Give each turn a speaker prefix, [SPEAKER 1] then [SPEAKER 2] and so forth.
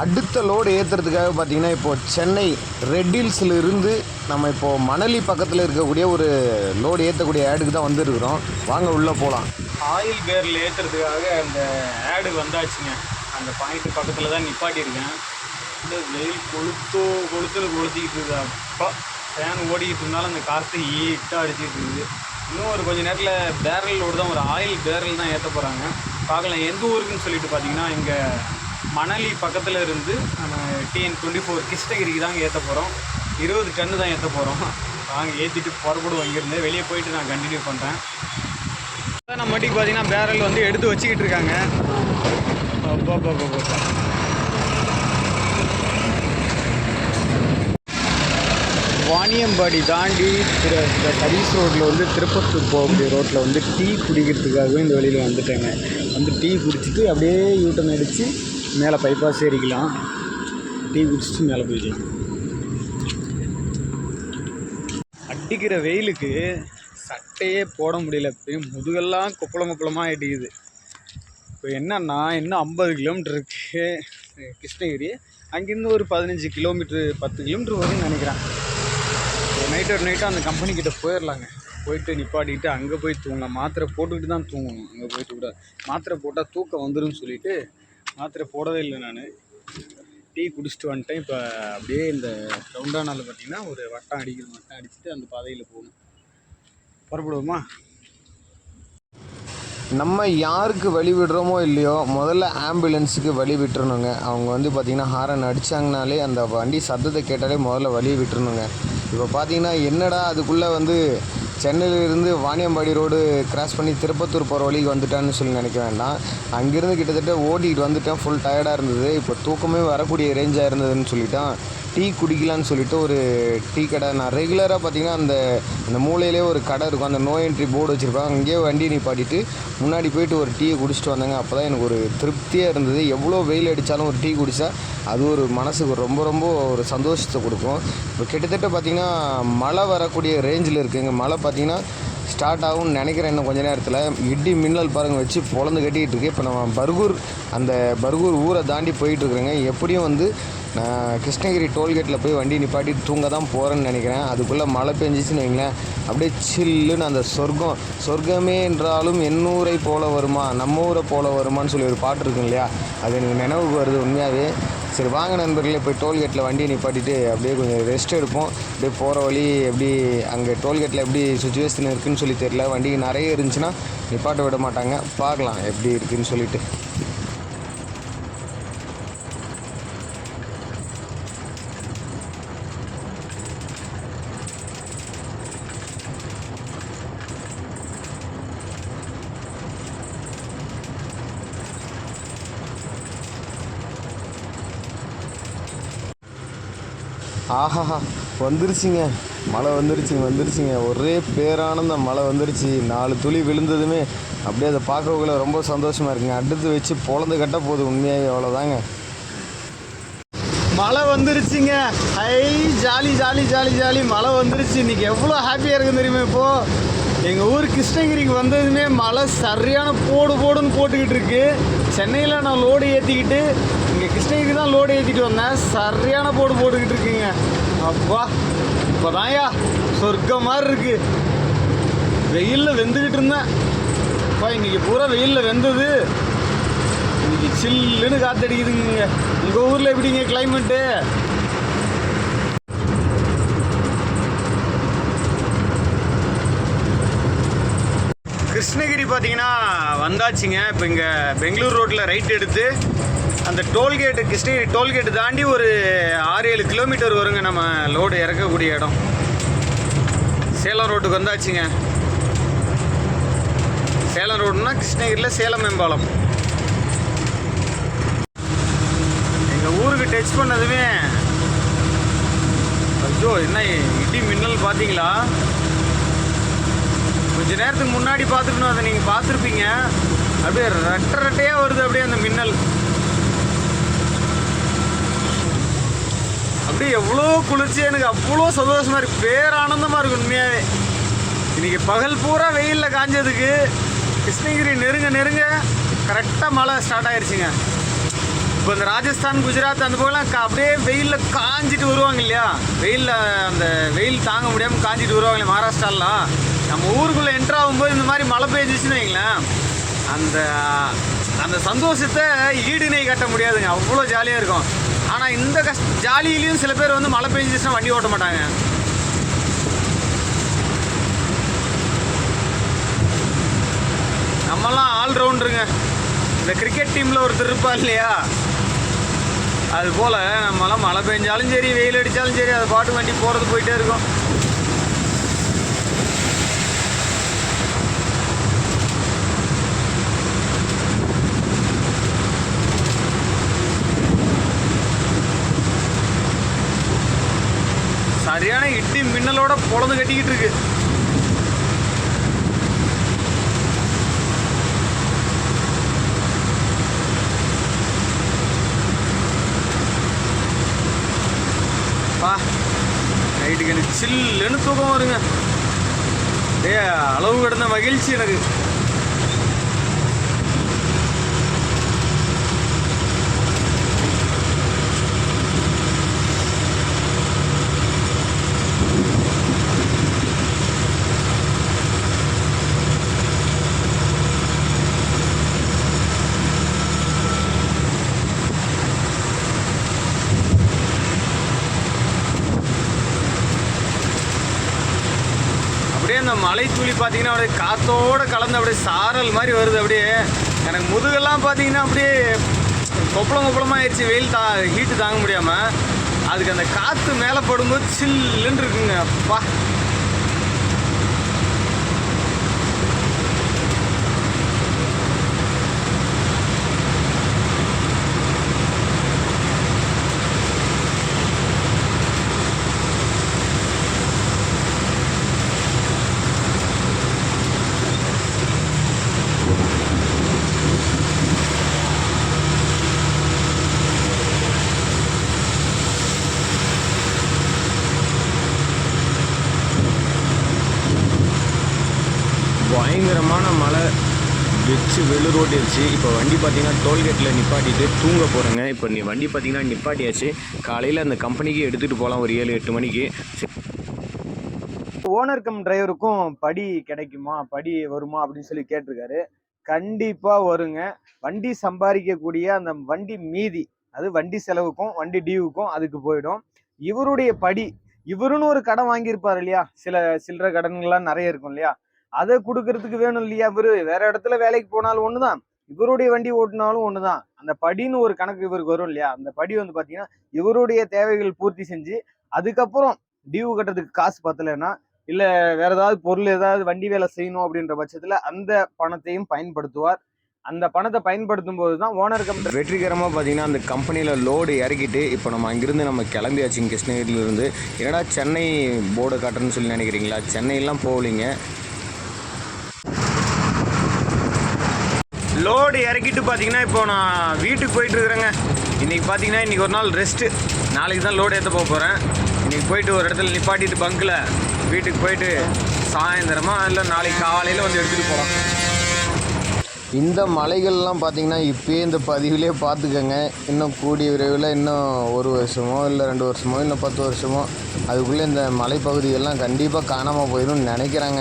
[SPEAKER 1] அடுத்த லோடு ஏற்றுறதுக்காக பார்த்தீங்கன்னா இப்போது சென்னை ரெட் ஹில்ஸில் இருந்து நம்ம இப்போது மணலி பக்கத்தில் இருக்கக்கூடிய ஒரு லோடு ஏற்றக்கூடிய ஆடுக்கு தான் வந்துருக்குறோம். வாங்க உள்ளே போகலாம்
[SPEAKER 2] ஆயில் பேரில் ஏற்றுறதுக்காக அந்த ஆடு வந்தாச்சுங்க. அந்த பாயிண்ட் பக்கத்தில் தான் நிப்பாட்டியிருக்கேன். இந்த வெயில் கொளுத்தோ கொளுத்துல கொளுத்திக்கிட்டு இருக்குது அப்பா ஃபேன் ஓடிக்கிட்டு இருந்தாலும் அந்த காற்று ஈட்டாக அடிச்சிட்டு இருக்குது. இன்னும் ஒரு கொஞ்ச நேரத்தில் பேரல் லோடு தான் ஒரு ஆயில் பேரல் தான் ஏற்ற போகிறாங்க பார்க்கலாம் எந்த ஊருக்குன்னு சொல்லிட்டு பார்த்தீங்கன்னா இங்கே மணலி பக்கத்தில் இருந்து நம்ம டிஎன் டுவெண்ட்டி ஃபோர் கிருஷ்ணகிரிக்கு தாங்க ஏற்ற போகிறோம் இருபது டன்னு தான் ஏற்ற போகிறோம் வாங்க ஏற்றிட்டு புறப்படுவோம் இங்கேருந்து. வெளியே போயிட்டு நான் கண்டினியூ பண்ணுறேன் அதான் நம்ம மட்டும் பார்த்தீங்கன்னா பேரல் வந்து எடுத்து வச்சுக்கிட்டு இருக்காங்க. அப்பா அப்பா அப்பா அப்பா. வாணியம்பாடி தாண்டி திரு இந்த சர்வீஸ் ரோட்டில் வந்து திருப்பத்தூர் போகக்கூடிய ரோட்டில் வந்து டீ குடிக்கிறதுக்காகவே இந்த வழியில் வந்துட்டேங்க. வந்து டீ குடிச்சிட்டு அப்படியே யூட்டன் அடித்து மேலே பைபாஸ் ஏறிக்கலாம். டீ குடிச்சிட்டு மேலே போய்க்கலாம் அடிக்கிற வெயிலுக்கு சட்டையே போட முடியல. அப்படியே முதுகெல்லாம் கொப்பளம் கொப்பளமாக அடிக்குது. இப்போ என்னன்னா இன்னும் ஐம்பது கிலோமீட்டர் இருக்குது கிருஷ்ணகிரி. அங்கேருந்து ஒரு பதினஞ்சு கிலோமீட்ரு பத்து கிலோமீட்டர் வரும்னு நினைக்கிறேன். ஒரு ஒரு நைட்டு அந்த கம்பெனிக்கிட்ட போயிடலாங்க போயிட்டு நிப்பாட்டிக்கிட்டு அங்கே போய் தூங்கலாம். மாத்திரை போட்டுக்கிட்டு தான் தூங்கணும். அங்கே போயிட்டு கூட மாத்திரை போட்டால் தூக்கம் வந்துடும் சொல்லிவிட்டு மாத்திரை போடவே இல்லை நான். டீ குடிச்சிட்டு வந்துட்டேன். இப்போ அப்படியே இந்த ரவுண்டானால் பார்த்தீங்கன்னா ஒரு வட்டம் அடிக்கிற வட்டம் அடிச்சுட்டு அந்த பாதையில் போகணும். புறப்படுவோமா?
[SPEAKER 1] நம்ம யாருக்கு வழி விடுறோமோ இல்லையோ முதல்ல ஆம்புலன்ஸுக்கு வழி விட்டுறணுங்க. அவங்க வந்து பார்த்திங்கன்னா ஹாரன் அடித்தாங்கனாலே அந்த வண்டி சத்தத்தை கேட்டாலே முதல்ல வழி விட்டுறணுங்க. இப்போ பார்த்தீங்கன்னா என்னடா அதுக்குள்ளே வந்து சென்னையிலிருந்து வாணியம்பாடி ரோடு கிராஸ் பண்ணி திருப்பத்தூர் போகிற வழிக்கு வந்துட்டான்னு சொல்லி நினைக்க வேண்டாம். அங்கேருந்து கிட்டத்தட்ட ஓடிக்கிட்டு வந்துட்டேன். ஃபுல் டயர்டாக இருந்தது. இப்போ தூக்கமே வரக்கூடிய ரேஞ்சாக இருந்ததுன்னு சொல்லிட்டான். டீ குடிக்கலான்னு சொல்லிட்டு ஒரு டீ கடை. நான் ரெகுலராக பார்த்தீங்கன்னா அந்த அந்த மூலையிலே ஒரு கடை இருக்கும். அந்த நோ என்ட்ரி போர்டு வச்சுருப்பாங்க. அங்கேயே வண்டி நிப்பாட்டிட்டு முன்னாடி போயிட்டு ஒரு டீயை குடிச்சிட்டு வந்தாங்க. அப்போ தான் எனக்கு ஒரு திருப்தியாக இருந்தது. எவ்வளோ வெயில் அடித்தாலும் ஒரு டீ குடித்தா அது ஒரு மனசுக்கு ரொம்ப ரொம்ப ஒரு சந்தோஷத்தை கொடுக்கும். இப்போ கிட்டத்தட்ட பார்த்திங்கன்னா மழை வரக்கூடிய ரேஞ்சில் இருக்குங்க. மழை பார்த்திங்கன்னா ஸ்டார்ட் ஆகும்னு நினைக்கிறேன் இன்னும் கொஞ்ச நேரத்தில். இடி மின்னல் பாருங்க வச்சு பொழந்து கட்டிகிட்டு இருக்கு. இப்போ நம்ம பர்கூர் அந்த பர்கூர் ஊரை தாண்டி போயிட்டுருக்குறேங்க எப்படியும் வந்து நான் கிருஷ்ணகிரி டோல்கேட்டில் போய் வண்டி நிப்பாட்டி தூங்க தான் போகிறேன்னு நினைக்கிறேன். அதுக்குள்ளே மழை பெஞ்சிச்சுன்னு வைங்களேன். அப்படியே சில்லுன்னு அந்த சொர்க்கம். சொர்க்கமே என்றாலும் எண்ணூரை போல வருமா? நம்ம ஊரை போல வருமான்னு சொல்லி ஒரு பாட்டு இருக்கும் இல்லையா அது எனக்கு நினைவுக்கு வருது உண்மையாகவே சரி வாங்க நண்பர்களே போய் டோல்கேட்டில் வண்டியை நிப்பாட்டிட்டு அப்படியே கொஞ்சம் ரெஸ்ட் எடுப்போம். அப்படியே போகிற வழி எப்படி அங்கே டோல்கேட்டில் எப்படி சுச்சுவேஷன் இருக்குதுன்னு சொல்லி தெரியல. வண்டி நிறைய இருந்துச்சுன்னா நிப்பாட்ட விட மாட்டாங்க. பார்க்கலாம் எப்படி இருக்குதுன்னு சொல்லிட்டு. ஆஹாஹா வந்துருச்சுங்க. மழை வந்துருச்சுங்க வந்துருச்சுங்க. ஒரே பேரானந்த மழை வந்துருச்சு. நாலு துளி விழுந்ததுமே அப்படியே அதை பார்க்கக்குள்ள ரொம்ப சந்தோஷமாக இருக்குங்க. அடுத்து வச்சு பொழந்து கட்ட போகுது உண்மையாகவே அவ்வளோதாங்க
[SPEAKER 2] மழை வந்துருச்சுங்க. ஐ ஜாலி ஜாலி ஜாலி ஜாலி. மழை வந்துருச்சு. இன்னைக்கு எவ்வளோ ஹாப்பியாக இருக்குது தெரியுமா இப்போது எங்கள் ஊர் கிருஷ்ணகிரிக்கு வந்ததுமே மழை சரியான போடு போடுன்னு போட்டுக்கிட்டு இருக்கு. சென்னையில் நான் லோடு ஏற்றிக்கிட்டு இங்கே கிருஷ்ணகிரி தான் லோடு ஏற்றிட்டு வந்தேன். சரியான போடு போட்டுக்கிட்டு இருக்குங்க. அப்பா இப்போதான்யா சொர்க்கம் மாதிரி இருக்கு. வெயிலில் வெந்துக்கிட்டு இருந்தேன். அப்பா இன்னைக்கு பூரா வெயிலில் வெந்தது. இன்னைக்கு சில்லுன்னு காத்தடிக்குதுங்க. உங்கள் ஊரில் எப்படிங்க கிளைமேட்டு கிருஷ்ணகிரி பார்த்தீங்கன்னா வந்தாச்சுங்க. இப்போ இங்கே பெங்களூர் ரோட்டில் ரைட் எடுத்து அந்த டோல்கேட்டு கிருஷ்ணகிரி டோல்கேட்டு தாண்டி ஒரு ஆறு ஏழு கிலோமீட்டர் வருங்க நம்ம லோடு இறக்கக்கூடிய இடம். சேலம் ரோட்டுக்கு வந்தாச்சுங்க. சேலம் ரோடுனா கிருஷ்ணகிரியில் சேலம் மேம்பாலம் எங்கள் ஊருக்கு டச் பண்ணதுமே ஐயோ என்ன இடி மின்னல் பார்த்தீங்களா கொஞ்ச நேரத்துக்கு முன்னாடி பார்த்துக்கணும் அதை நீங்கள் பார்த்துருப்பீங்க அப்படியே ரெட்டை ரெட்டையாக வருது அப்படியே அந்த மின்னல். அப்படியே எவ்வளோ குளிர்ச்சி எனக்கு அவ்வளோ சந்தோஷமாக இருக்குது பேரானந்தமாக இருக்கும் உண்மையாகவே இன்றைக்கி பகல் பூரா வெயிலில் காஞ்சதுக்கு கிருஷ்ணகிரி நெருங்க நெருங்க கரெக்டாக மழை ஸ்டார்ட் ஆயிருச்சுங்க.
[SPEAKER 1] இப்போ இந்த ராஜஸ்தான் குஜராத் அந்த பக்கம்லாம் கா- அப்படியே வெயிலில் காஞ்சிட்டு வருவாங்க இல்லையா? வெயிலில் அந்த வெயில் தாங்க முடியாமல் காஞ்சிட்டு வருவாங்க மகாராஷ்டிராலாம் நம்ம ஊருக்குள்ளே என்ட்ரு ஆகும்போது இந்த மாதிரி மழை பெஞ்சிச்சுன்னு வைங்களேன். அந்த அந்த சந்தோஷத்தை ஈடுணை கட்ட முடியாதுங்க. அவ்வளோ ஜாலியாக இருக்கும். ஆனால் இந்த கஷ் ஜாலியிலையும் சில பேர் வந்து மழை பெஞ்சிச்சுன்னா வண்டி ஓட்ட மாட்டாங்க. நம்மலாம் ஆல்ரவுண்டருங்க. இந்த கிரிக்கெட் டீமில் ஒருத்தர் இருப்பா இல்லையா? அது போல் நம்மலாம் மழை பெஞ்சாலும் சரி வெயில் அடித்தாலும் சரி அது பாட்டு வண்டி போகிறது போயிட்டே இருக்கும். சரியான இட்டி மின்னலோட பொழந்து கட்டிக்கிட்டு இருக்கு பா நைட்டுக்கு எனக்கு சில்லுன்னு தூக்கம் வருங்க டே அளவு கிடந்த மகிழ்ச்சி எனக்கு அப்படியே அந்த மலை தூளி பார்த்தீங்கன்னா அப்படியே காற்றோடு கலந்து அப்படியே சாரல் மாதிரி வருது அப்படியே. எனக்கு முதுகெல்லாம் பார்த்தீங்கன்னா அப்படியே கொப்பளம் கொப்பளமாக ஆயிடுச்சு. வெயில் தா ஹீட்டு தாங்க முடியாமல் அதுக்கு அந்த காற்று மேலே படும்போது சில்லுன்னு இருக்குங்க. அப்பா. பயங்கரமான மழை வச்சு வெளுரோட்டிருச்சு இப்போ வண்டி பார்த்தீங்கன்னா டோல்கேட்டில் நிப்பாட்டிட்டு தூங்க போகிறேங்க இப்போ நீ வண்டி பார்த்தீங்கன்னா நிப்பாட்டியாச்சு. காலையில் அந்த கம்பெனிக்கு எடுத்துகிட்டு போகலாம் ஒரு ஏழு எட்டு மணிக்கு.
[SPEAKER 2] ஓனர் கம் டிரைவருக்கும் படி கிடைக்குமா? படி வருமா? அப்படின்னு சொல்லி கேட்டிருக்காரு. கண்டிப்பாக வருங்க. வண்டி சம்பாதிக்கக்கூடிய அந்த வண்டி மீதி அது வண்டி செலவுக்கும் வண்டி டியூவுக்கும் அதுக்கு போயிடும். இவருடைய படி இவருன்னு ஒரு கடன் வாங்கியிருப்பார் இல்லையா? சில சில்லற கடன்கள்லாம் நிறைய இருக்கும் இல்லையா? அதை கொடுக்கறதுக்கு வேணும் இல்லையா இவரு? வேற இடத்துல வேலைக்கு போனாலும் ஒண்ணுதான். இவருடைய வண்டி ஓட்டினாலும் ஒண்ணுதான். அந்த படின்னு ஒரு கணக்கு இவருக்கு வரும் இல்லையா? அந்த படி வந்து பாத்தீங்கன்னா இவருடைய தேவைகள் பூர்த்தி செஞ்சு அதுக்கப்புறம் டியூ கட்டுறதுக்கு காசு பத்தலைன்னா இல்ல வேற ஏதாவது பொருள் ஏதாவது வண்டி வேலை செய்யணும் அப்படின்ற பட்சத்துல அந்த பணத்தையும் பயன்படுத்துவார். அந்த பணத்தை பயன்படுத்தும் போது தான் ஓனர் கம்பெனி
[SPEAKER 3] வெற்றிகரமாக பார்த்தீங்கன்னா அந்த கம்பெனியில் லோடு இறக்கிட்டு இப்போ நம்ம அங்கிருந்து நம்ம கிளம்பியாச்சு கிருஷ்ணகிரியிலேருந்து. என்னடா சென்னை போர்டை காட்டுறேன்னு சொல்லி நினைக்கிறீங்களா? சென்னையெல்லாம் போகலிங்க.
[SPEAKER 1] லோடு இறக்கிட்டு பார்த்தீங்கன்னா இப்போ நான் வீட்டுக்கு போயிட்டு இருக்கிறேங்க. இன்றைக்கி பார்த்தீங்கன்னா இன்னைக்கு ஒரு நாள் ரெஸ்ட்டு நாளைக்கு தான் லோடு ஏற்ற போக போகிறேன் இன்றைக்கி போயிட்டு ஒரு இடத்துல நிப்பாட்டிட்டு பங்கில் வீட்டுக்கு போயிட்டு சாயந்தரமாக இல்லை நாளைக்கு காலையில் வந்து எடுத்துகிட்டு போகலாம்
[SPEAKER 3] இந்த மலைகள்லாம் பார்த்திங்கன்னா இப்போயே இந்த பதிவிலே பார்த்துக்கோங்க. இன்னும் கூடிய விரைவில் இன்னும் ஒரு வருஷமோ இல்லை ரெண்டு வருஷமோ இல்லை பத்து வருஷமோ அதுக்குள்ளே இந்த மலைப்பகுதிகள்லாம் கண்டிப்பாக காணாமல் போயிடும்னு நினைக்கிறாங்க.